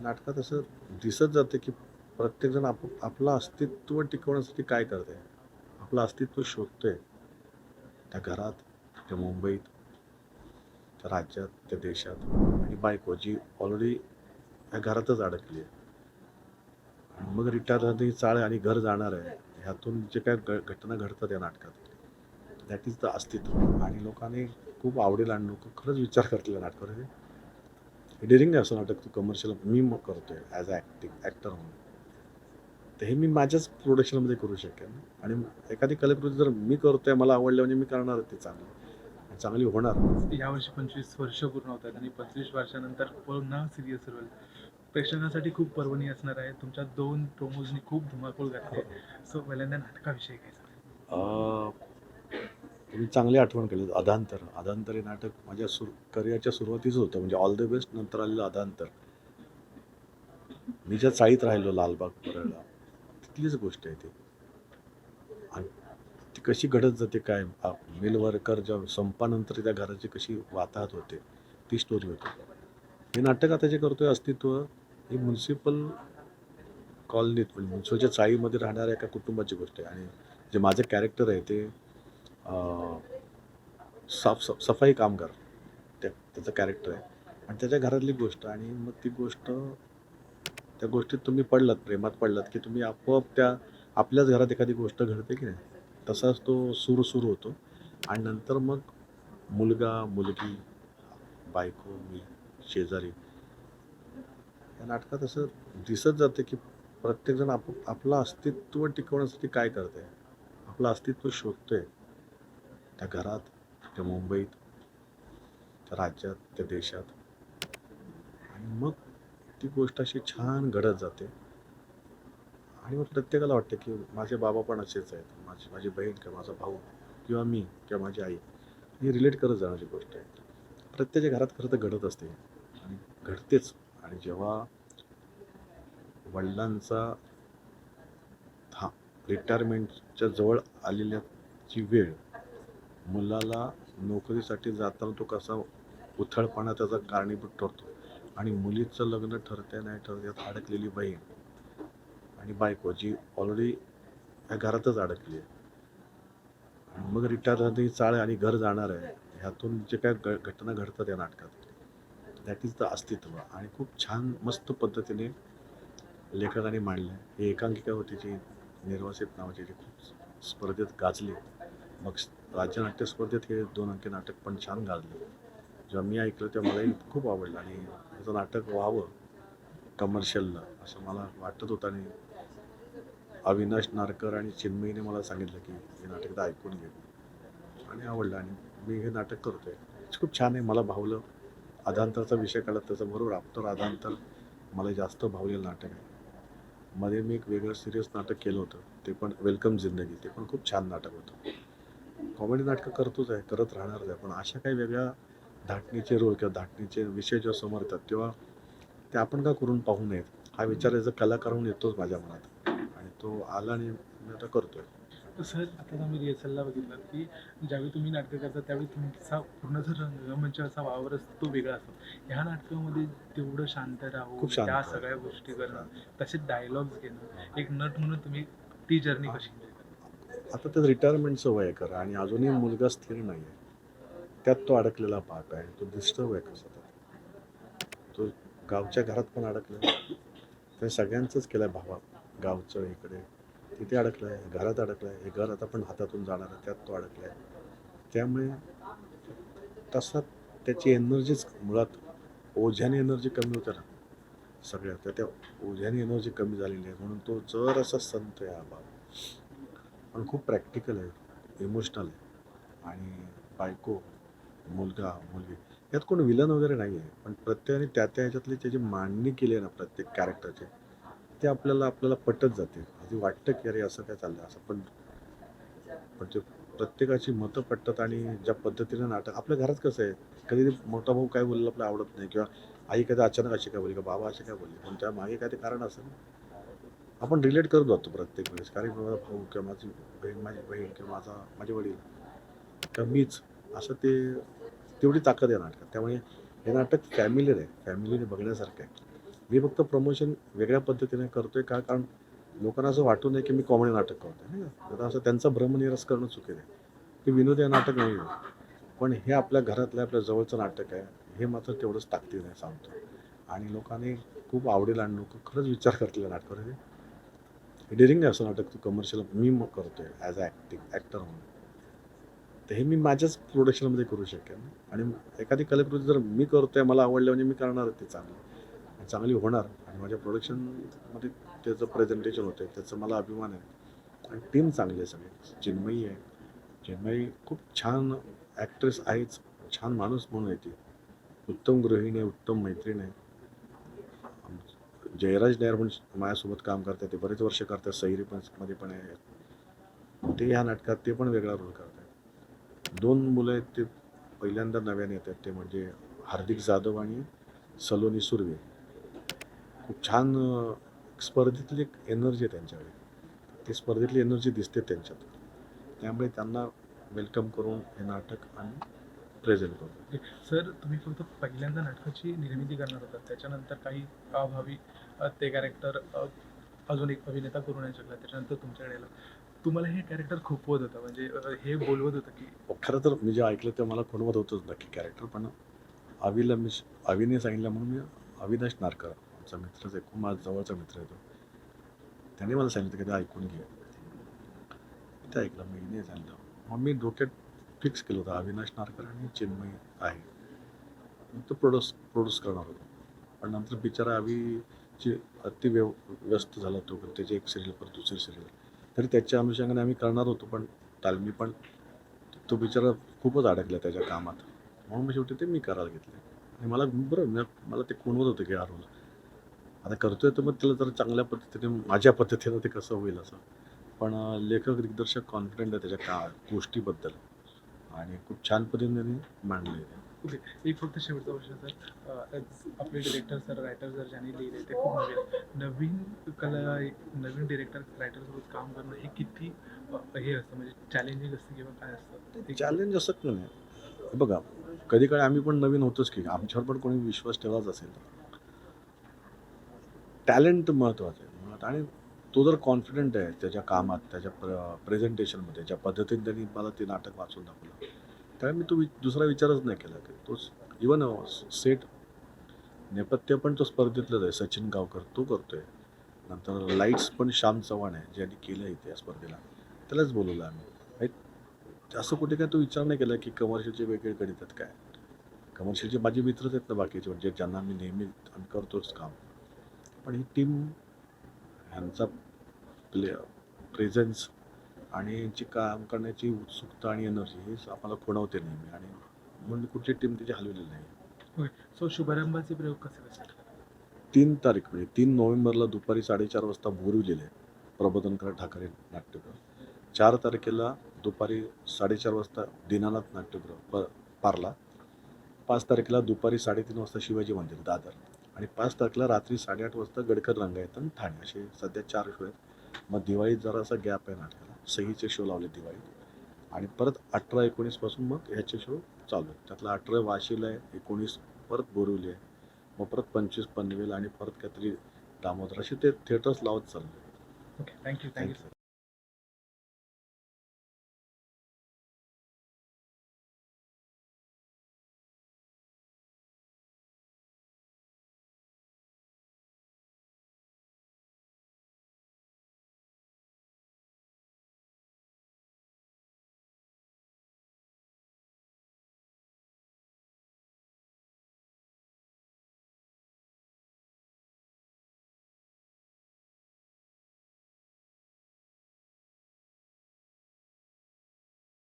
या नाटकात असं दिसत जातं की प्रत्येकजण आप आपलं अस्तित्व टिकवण्यासाठी काय करते आहे आपलं अस्तित्व शोधतोय. त्या घरात त्या मुंबईत त्या राज्यात त्या देशात आणि बायको जी ऑलरेडी या घरातच अडकली आहे. आणि मग रिटायर झाली चाळ आणि घर जाणार आहे. ह्यातून जे काय घ घटना घडतात या नाटकात. दॅट इज द अस्तित्व. आणि लोकांनी खूप आवडेल आणि लोक खरंच विचार करतील नाटकावर. हे डेरिंग आहे असं नाटक तू कमर्शियल मी मग करतोय ॲज अ ॲक्टिंग ॲक्टर म्हणून. तर हे मी माझ्याच प्रोडक्शनमध्ये करू शकेन. आणि एखादी कलाकृती जर मी करतोय मला आवडलं म्हणजे मी करणार ते चांगलं. आणि चांगली होणार. यावर्षी पंचवीस वर्ष पूर्ण होत आहेत आणि पंचवीस वर्षानंतर पुन्हा सिरियस रोल प्रेक्षकांसाठी खूप पर्वणी असणार आहे. तुमच्या दोन प्रोमोजनी खूप धुमाकूळ घातली सो पहिल्यांदा नाटकाविषयी काय तुम्ही चांगली आठवण केली. अधांतर अधांतर हे नाटक माझ्या सुर करिअरच्या सुरुवातीच होतं. म्हणजे ऑल द बेस्ट नंतर आलेलं अधांतर. मी ज्या चाळीत राहिलो लालबाग परळला तिथलीच गोष्ट आहे ती. आणि ती कशी घडत जाते काय? मिल वर्कर ज्या संपानंतर त्या घराची कशी वाताहत होते ती स्टोरी होती. हे नाटक आता जे करतोय अस्तित्व ही म्युन्सिपल कॉलनीत म्हणजे म्युन्सिपलच्या चाळीमध्ये राहणाऱ्या एका कुटुंबाची गोष्ट आहे. आणि जे माझं कॅरेक्टर आहे ते साफ सफ सफाई कामगार त्या त्याचं कॅरेक्टर आहे. आणि त्याच्या घरातली गोष्ट आणि मग ती गोष्ट त्या गोष्टीत तुम्ही पडलात प्रेमात पडलात की तुम्ही आपोआप त्या आपल्याच घरात एखादी गोष्ट घडते की नाही? तसाच तो सूर सुरू होतो. आणि नंतर मग मुलगा मुलगी बायको मी शेजारी या नाटकात असं दिसत जातं की प्रत्येकजण आप आपलं अस्तित्व टिकवण्यासाठी काय करते आपलं अस्तित्व शोधतोय. त्या घरात त्या मुंबईत त्या राज्यात त्या देशात. आणि मग ती गोष्ट अशी छान घडत जाते. आणि मग प्रत्येकाला वाटतं की माझे बाबा पण असेच आहेत. माझी माझी बहीण किंवा माझा भाऊ किंवा मी किंवा माझी आई ही रिलेट करत जाण्याची गोष्ट आहे. प्रत्येकाच्या घरात खरं तर घडत असते. आणि घडतेच. आणि जेव्हा वडिलांचा हा रिटायरमेंटच्या जवळ आलेल्याची वेळ मुलाला नोकरीसाठी जाताना तो कसा उथळपणा त्याचा कारणीभूत ठरतो. आणि मुलीचं लग्न ठरते नाही ठरते यात अडकलेली बहीण आणि बायको जी ऑलरेडी या घरातच अडकली आहे. मग रिटायर झाली चाळ आणि घर जाणार आहे. ह्यातून जे काय घ घटना घडतात या नाटकात दॅट इज द अस्तित्व. आणि खूप छान मस्त पद्धतीने लेखकाने मांडलं आहे ही एकांकिका होती जी निर्वासित नावाची जी खूप स्पर्धेत गाजली. मग राज्य नाट्य स्पर्धेत हे दोन अंकी नाटक पण छान गाजले. जेव्हा मी ऐकलं तेव्हा मलाही खूप आवडलं आणि त्याचं नाटक व्हावं कमर्शियलला असं मला वाटत होतं. आणि अविनाश नारकर आणि चिन्मयीने मला सांगितलं की हे नाटक एकदा ऐकून घे. आणि आवडलं आणि मी हे नाटक करतोय. खूप छान आहे. मला भावलं. अधांतरचा विषय काढला त्याचं बरोबर आफ्टर अधांतर मला जास्त भावलेलं नाटक आहे. मध्ये मी एक वेगळं सिरियस नाटक केलं होतं. ते पण वेलकम जिंदगी. ते पण खूप छान नाटक होतं. कॉमेडी नाटकं करतोच आहे करत राहणारच आहे. पण अशा काही वेगळ्या धाटणीचे रोल किंवा धाटणीचे विषय जेव्हा समोर येतात तेव्हा ते आपण का करून पाहू नयेत? हा विचार याचा कलाकार म्हणून येतोच माझ्या मनात. आणि तो आला आणि मी आता करतोय. सर आता तुम्ही रिहर्सलला बघितलं की ज्यावेळी तुम्ही नाटकं करता त्यावेळी तुमचा पूर्ण जो रंगमंच असा वावर असतो तो वेगळा असतो. ह्या नाटकामध्ये तेवढं शांत शांत. त्या सगळ्या गोष्टी करणं तसेच डायलॉग्स घेणं एक नट म्हणून तुम्ही ती जर्नी कशी आता ते रिटायरमेंटचं वय खरं. आणि अजूनही मुलगा स्थिर नाही आहे त्यात तो अडकलेला पाहत आहे. तो डिस्टर्ब आहे कसं तो गावच्या घरात पण अडकला ते सगळ्यांचंच केलं आहे भावा. गावचं इकडे. तिथे अडकलं आहे घरात अडकलं आहे हे घर आता पण हातातून जाणार आहे. त्यात तो अडकला आहे त्यामुळे तसा त्याची एनर्जीच मुळात ओझ्याने एनर्जी कमी होते ना. सगळ्या त्या ओझ्याने एनर्जी कमी झालेली आहे. म्हणून तो जर असा संत आहे हा बाब पण खूप प्रॅक्टिकल आहे इमोशनल आहे आणि बायको मुलगा मुलगी यात कोण विलन वगैरे नाही आहे. पण प्रत्येकाने त्या त्या ह्याच्यातली त्याची मांडणी केली आहे ना प्रत्येक कॅरेक्टरचे ते आपल्याला आपल्याला पटत जाते. आधी वाटतं की अरे असं काय चाललं असं पण पण ते प्रत्येकाची मतं पटतात आणि ज्या पद्धतीनं नाटक आपल्या घरात कसं आहे कधी मोठा भाऊ काय बोललं आपल्याला आवडत नाही किंवा आई कधी अचानक अशी काय बोलली का बाबा असे काय बोलले? पण त्या मागे काय ते कारण असेल आपण रिलेट करत जातो प्रत्येक वेळेस. कारण माझा भाऊ किंवा माझी बहीण माझी बहीण किंवा माझा माझे वडील किंवा मीच असं ते तेवढी ताकद आहे नाटकात त्यामुळे हे नाटक फॅमिलीर आहे फॅमिलीने बघण्यासारखं आहे. मी फक्त प्रमोशन वेगळ्या पद्धतीने करतोय का? कारण लोकांना असं वाटू नये की मी कॉमेडी नाटक करतो नाही तर असं त्यांचा भ्रमनिरस करणं चुकीचं आहे. की विनोदी नाटक नाही आहे. पण हे आपल्या घरातलं आपल्या जवळचं नाटक आहे. हे मात्र तेवढंच ताकदीने सांगतो. आणि लोकांनी खूप आवडेल आणि लोक खरंच विचार करतील नाटकावर हे नाही असं नाटक तू कमर्शियल मी मग करतोय ॲज अ ॲक्टिंग ॲक्टर म्हणून. तर हे मी माझ्याच प्रोडक्शनमध्ये करू शकेन. आणि एखादी कलाकृती जर मी करतोय मला आवडलं म्हणजे मी करणार ते चांगली. आणि चांगली होणार. आणि माझ्या प्रोडक्शनमध्ये त्याचं प्रेझेंटेशन होतं त्याचं मला अभिमान आहे. आणि टीम चांगली आहे सगळी. चिन्मयी आहे. चिन्मयी खूप छान ॲक्ट्रेस आहेच. छान माणूस म्हणून आहे ती. उत्तम गृहिणी आहे उत्तम मैत्रीण आहे. जयराज नायर म्हणून माझ्यासोबत काम करतात ते बरेच वर्ष करतात सैरी पण मध्ये पण आहे ते ह्या नाटकात ते पण वेगळा रोल करतात. दोन मुलं आहेत ते पहिल्यांदा नव्याने येतात ते म्हणजे हार्दिक जाधव आणि सलोनी सुर्वे. खूप छान स्पर्धेतली एक एनर्जी आहे त्यांच्याकडे. ती स्पर्धेतली एनर्जी दिसते त्यांच्यात. त्यामुळे त्यांना वेलकम करून हे नाटक आणि प्रेझेंट करू. सर तुम्ही फक्त पहिल्यांदा नाटकाची निर्मिती करणार होता. त्याच्यानंतर काही अभावी ते कॅरेक्टर अजून एक अभिनेता करू नाही शकला. त्याच्यानंतर तुमच्याकडे आलं. तुम्हाला हे कॅरेक्टर खूपवत होतं. म्हणजे हे बोलवत होतं की खरं तर मी जे ऐकलं ते मला खुणवत होतंच नक्की कॅरेक्टर पण अविला मी अविने सांगितलं म्हणून मी अविनाश नारकर आमचा मित्रच आहे खूप माझा जवळचा मित्र आहे तो. त्याने मला सांगितलं की ते ऐकून घे. ते ऐकलं मी नाही सांगितलं. मग मी डोक्यात फिक्स केलं होतं. अविनाश नारकर आणि चिन्मयी आहे. तो प्रोड्यूस प्रोड्यूस करणार होतो. पण नंतर बिचारा अविची अति व्यव व्यस्त झाला तो त्याची एक सिरियल परत दुसरी सिरियल तरी त्याच्या अनुषंगाने आम्ही करणार होतो पण तालमी पण तो बिचारा खूपच अडकला त्याच्या कामात. म्हणून मी शेवटी ते मी करायला घेतले. आणि मला बरं मला ते कोणवत होतं की हा रोल आता करतोय तर मग त्याला जर चांगल्या पद्धतीने माझ्या पद्धतीनं ते कसं होईल असं. पण लेखक दिग्दर्शक कॉन्फिडंट आहे त्याच्या का गोष्टीबद्दल. आणि खूप छान पद्धतीने त्यांनी मांडलं आहे. ओके एक फक्त शेवटचा प्रश्न सर आपले डिरेक्टर सर रायटर जर ज्यांनी लिहिले ते खूप नवीन नवीन कला नवीन डिरेक्टर रायटरसोबत काम करणं हे किती हे असतं म्हणजे चॅलेंजिंग असतं किंवा काय असतं? ते चॅलेंज असत नाही. हे बघा कधी काळी आम्ही पण नवीन होतोच की आमच्यावर पण कोणी विश्वास ठेवाच असेल टॅलेंट महत्त्वाचं आहे. आणि तो जर कॉन्फिडंट आहे त्याच्या कामात त्याच्या प्र प्रेझेंटेशनमध्ये ज्या पद्धतीने त्यांनी मला ते नाटक वाचून दाखवलं त्यामुळे मी तो वि दुसरा विचारच नाही केला की तोच इवन सेट नेपथ्य पण तो स्पर्धेतलंच आहे. सचिन गावकर तो करतो आहे नंतर लाईट्स पण श्याम चव्हाण आहे ज्यांनी केलं आहे त्या स्पर्धेला. त्यालाच बोलवलं आम्ही. असं कुठे काय तो विचार नाही केला की कमर्शियलचे वेगळे गणितात काय. कमर्शियलचे माझे मित्रच आहेत ना बाकीचे म्हणजे ज्यांना मी नेहमी आम्ही करतोच काम. पण ही टीम ह्यांचा प्ले प्रेझन्स आणि यांची काम करण्याची उत्सुकता आणि एनर्जी हे आम्हाला खुणवते नेहमी. आणि म्हणून कुठली टीम तिची हलवलेली नाही. सो शुभारंभाचे प्रयोग कसे कसे तीन तारीख म्हणजे तीन नोव्हेंबरला दुपारी साडेचार वाजता बोरिवलेले प्रबोधनकर ठाकरे नाट्यगृह चार तारखेला दुपारी साडेचार वाजता दीनानाथ नाट्यगृह प पार्ला. पाच तारखेला दुपारी साडेतीन वाजता शिवाजी मंदिर दादर. आणि पाच तारखेला रात्री साडेआठ वाजता गडकर रंगायतन ठाणे. असे सध्या चार शो आहेत. मग दिवाळीत जरासा गॅप आहे नाटकाला सहीचे शो लावले दिवाळीत. आणि परत अठरा एकोणीसपासून मग ह्याचे शो चालू आहेत. त्यातला अठरा वाशीला आहे एकोणीस परत बोरिवली आहे. मग परत पंचवीस पनवेल आणि परत काहीतरी दामोदर. असे ते थिएटर्स लावत चालले ओके थँक्यू थँक्यू थँक्यू